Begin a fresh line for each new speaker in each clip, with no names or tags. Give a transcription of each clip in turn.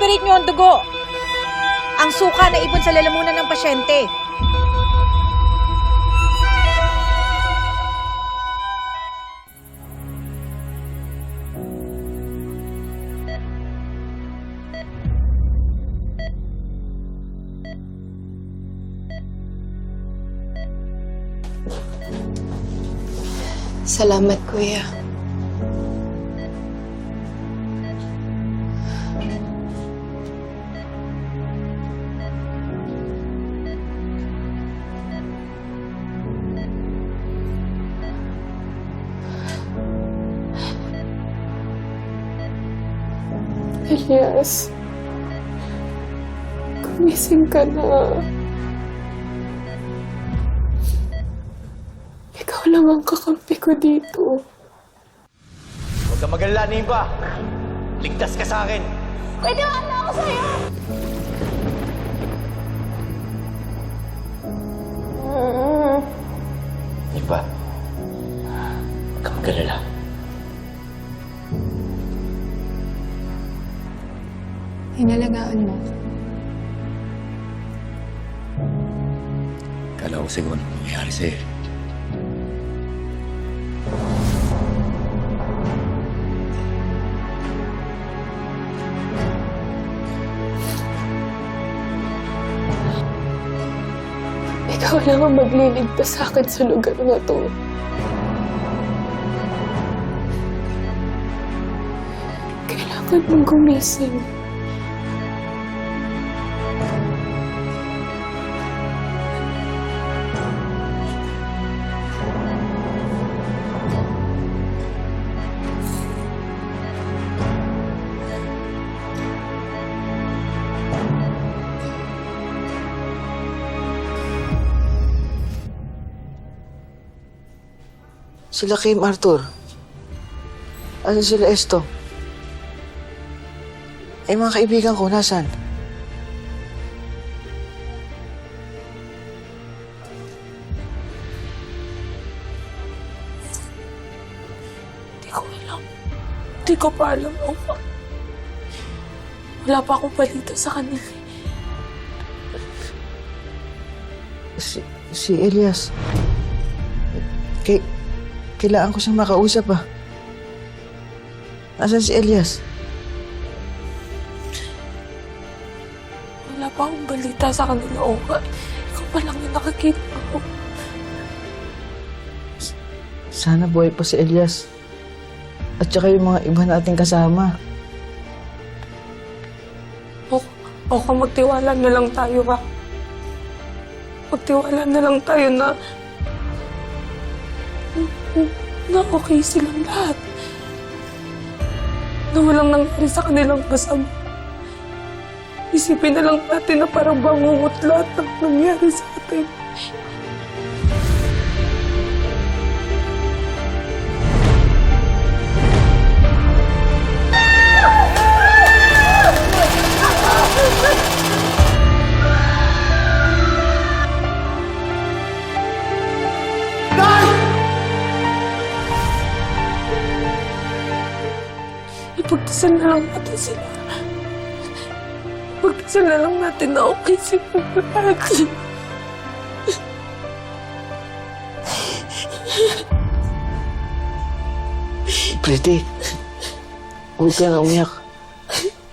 aspirate nyo ang dugo. Ang suka na ipon sa lalamunan ng pasyente.
Salamat, Kuya. Elias, gumising ka na. Ikaw lang ang kakampi ko dito.
Huwag ka magalala, Nimpa. Ligtas ka sa akin.
Pwede ba ako sa'yo?
Nimpa, huwag ka magalala.
Inalagaan mo.
Kala ko siguro ano nangyayari sa'yo.
Ikaw lang ang magliligtas sa akin sa lugar na to. Kailangan mong gumising.
Sila Kim Arthur. Ano sila Esto? Eh, mga kaibigan ko, nasan?
Hindi ko alam. Hindi ko pa alam. Oma. Wala pa akong balita sa kanila.
Si, si Elias. Kay, kailangan ko siyang makausap ah. Nasaan si Elias?
Wala pa akong balita sa kanila, Oma. Ikaw pa lang yung nakakita ko.
Sana buhay pa si Elias. At saka yung mga iba nating kasama.
O, o kung magtiwala na lang tayo, ha? Magtiwala na lang tayo na... na okay silang lahat. Na walang nangyari sa kanilang masama. Isipin na lang natin na parang bangungot lahat ng nangyari sa atin. Lang natin sila. Ipagdasal na lang natin na okay sila lahat.
Pretty. Huwag ka na umiyak.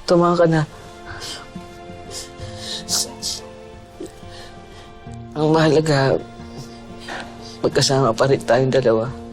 Tumaka ka na. Ang mahalaga, magkasama pa rin tayong dalawa.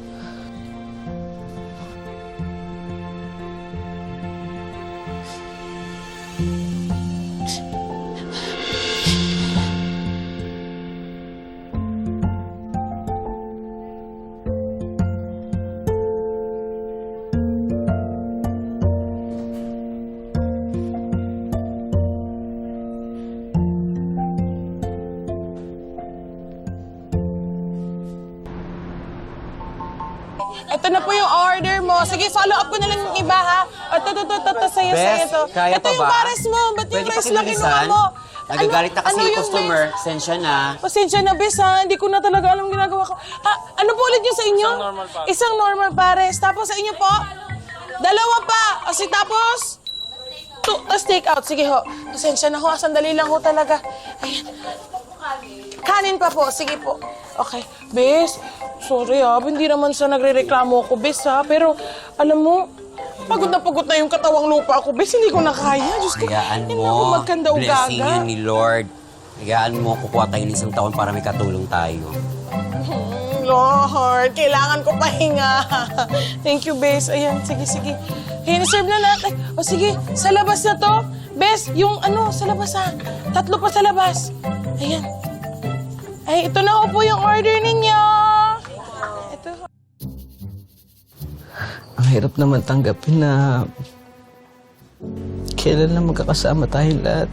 Ito na po yung order mo. Sige, follow up ko na lang yung iba, ha? Ito, ito, ito, ito, sa'yo,
Bes,
sa'yo to.
kaya
ito
pa
yung
ba?
pares mo. Ba't yung
Pwede
rice lang kinuha
pakilisan?
mo?
Nagagalit na kasi yung
yun,
customer. Sensya na.
Pasensya na, Bes, ha? Hindi ko na talaga alam ginagawa ko. Ha? Ano po ulit yung sa inyo? Isang normal pares. Isang normal pares. Tapos sa inyo po? Dalawa pa. O si tapos? two, tas take out. Sige ho. Pasensya na ho, ah, sandali lang ho talaga. Ayan. Kanin pa po, sige po. Okay. Bes, sorry ah, hindi naman sa nagre-reklamo ako, Bes ha. Pero, alam mo, pagod na pagod na yung katawang lupa ako, Bes. Hindi ko na kaya. Diyos ko,
Hayaan
hindi ako
mo.
magkanda o
Blessing yun ni Lord. Hayaan mo, kukuha tayo ng isang taon para may katulong tayo.
Lord, kailangan ko pahinga. Thank you, Bes. Ayan, sige, sige. Hiniserve na natin. O sige, sa labas na to. Bes, yung ano, sa labas ha. Tatlo pa sa labas. Ayan. Ay, ito na po yung order ninyo. Ito.
Ang hirap naman tanggapin na kailan na magkakasama tayong lahat.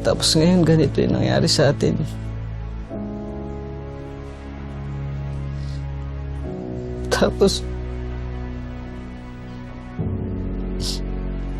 Tapos ngayon ganito yung nangyari sa atin. Tapos,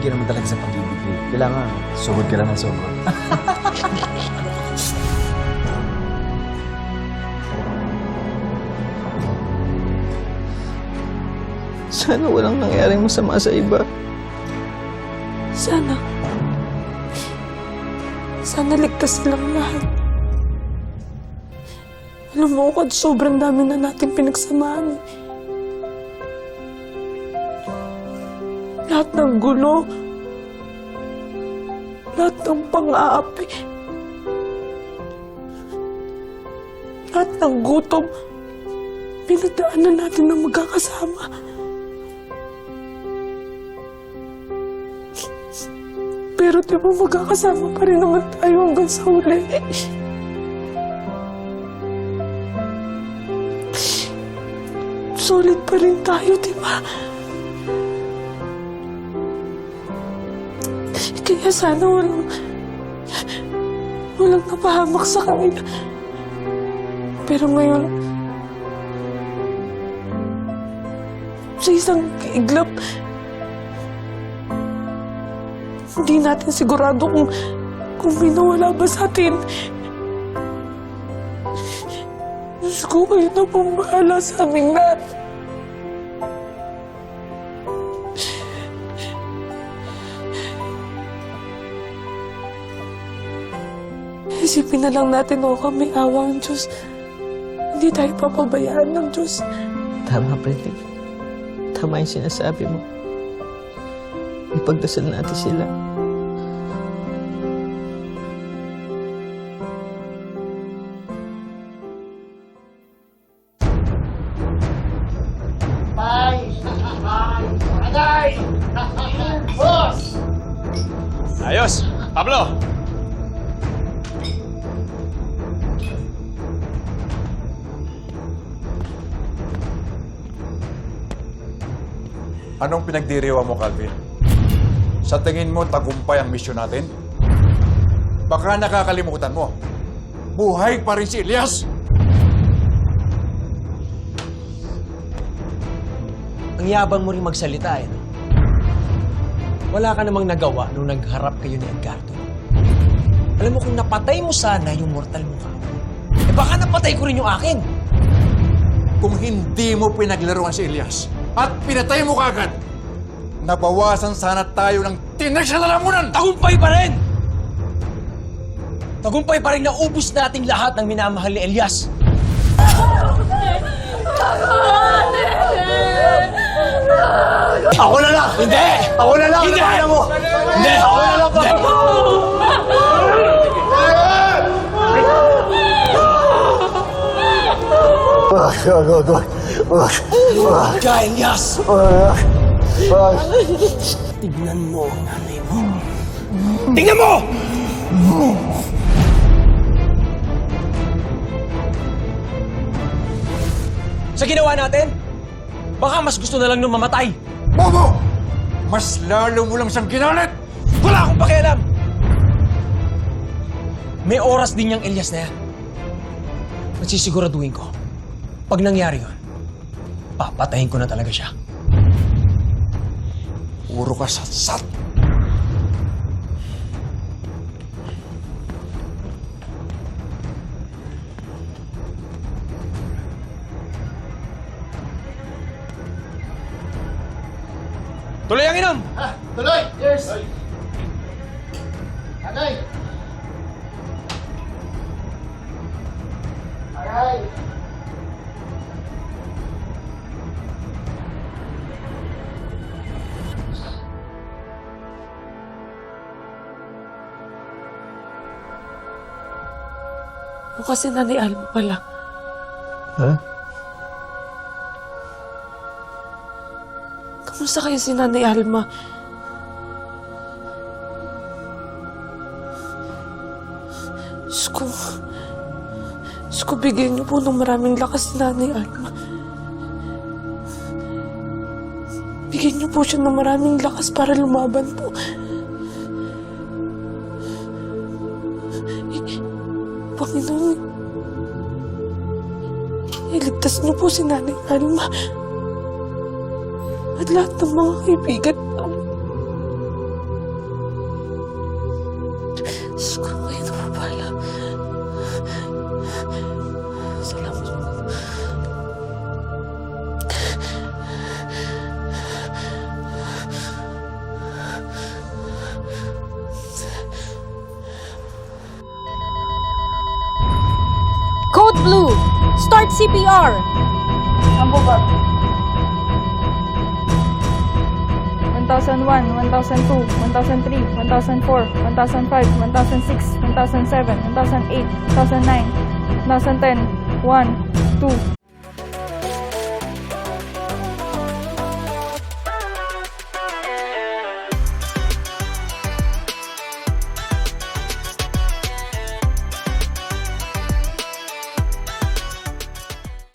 Lagi naman talaga sa pag-ibig. Kailangan, sugod ka lang ng sugod.
Sana walang nangyaring masama sa iba.
Sana. Sana ligtas silang lahat. Alam mo, Kad, sobrang dami na natin pinagsamaan. Lahat ng gulo. Lahat ng pang-aapi. Lahat ng gutom. Pinagdaanan natin na magkakasama. Pero di ba magkakasama pa rin naman tayo hanggang sa huli? Solid pa rin tayo, di ba? Kaya sana walang... Walang napahamak sa kanila. Pero ngayon... Sa isang iglap... Hindi natin sigurado kung kung may nawala ba sa atin. Diyos ko, kayo na pong sa aming lahat. Isipin na lang natin o kami awa ang Diyos. Hindi tayo papabayaan ng Diyos.
Tama, Freddy. Tama yung sinasabi mo. Ipagdasal natin sila.
Ayos! Pablo!
Anong pinagdiriwa mo, Calvin? Sa tingin mo, tagumpay ang misyon natin? Baka nakakalimutan mo. Buhay pa rin si Elias!
Ang yabang mo rin magsalita eh. no? Wala ka namang nagawa nung nagharap kayo ni Edgardo. Alam mo kung napatay mo sana yung mortal mo ka, eh baka napatay ko rin yung akin.
Kung hindi mo pinaglaruan si Elias at pinatay mo kagad, nabawasan sana tayo ng tinig sa lalamunan!
Tagumpay pa rin! Tagumpay pa rin na ubus nating lahat ng minamahal ni Elias.
Ako na lang!
Hindi!
Ako na lang!
Hindi!
Ano mo?
Hindi!
Ako na lang! Pablo!
Ka, Elias! Tignan mo ang nanay mo. Tignan mo! Sa ginawa natin, baka mas gusto na lang nung mamatay.
Bobo! mas lalo mo lang siyang ginalit!
Wala akong pakialam! May oras din yung Elias na yan. At sisiguraduhin ko, pag nangyari yun, papatayin ko na talaga siya.
Puro ka satsat.
Tuloy ang inom!
Bukas si Nanay Alma pala.
Ha?
Kamusta kayo si Nanay Alma? Diyos ko. Diyos ko, bigyan niyo po ng maraming lakas si Nanay Alma. Bigyan niyo po siya ng maraming lakas para lumaban po. Panginoon, iligtas niyo po si Nanay Alma at lahat ng mga kaibigan namin. Diyos ko, kayo na mabala. Salamat
CPR!
1001, 1002, 1003, 1004, 1005, 1006, 1007, 1008, 1009, 2010, 1, 2,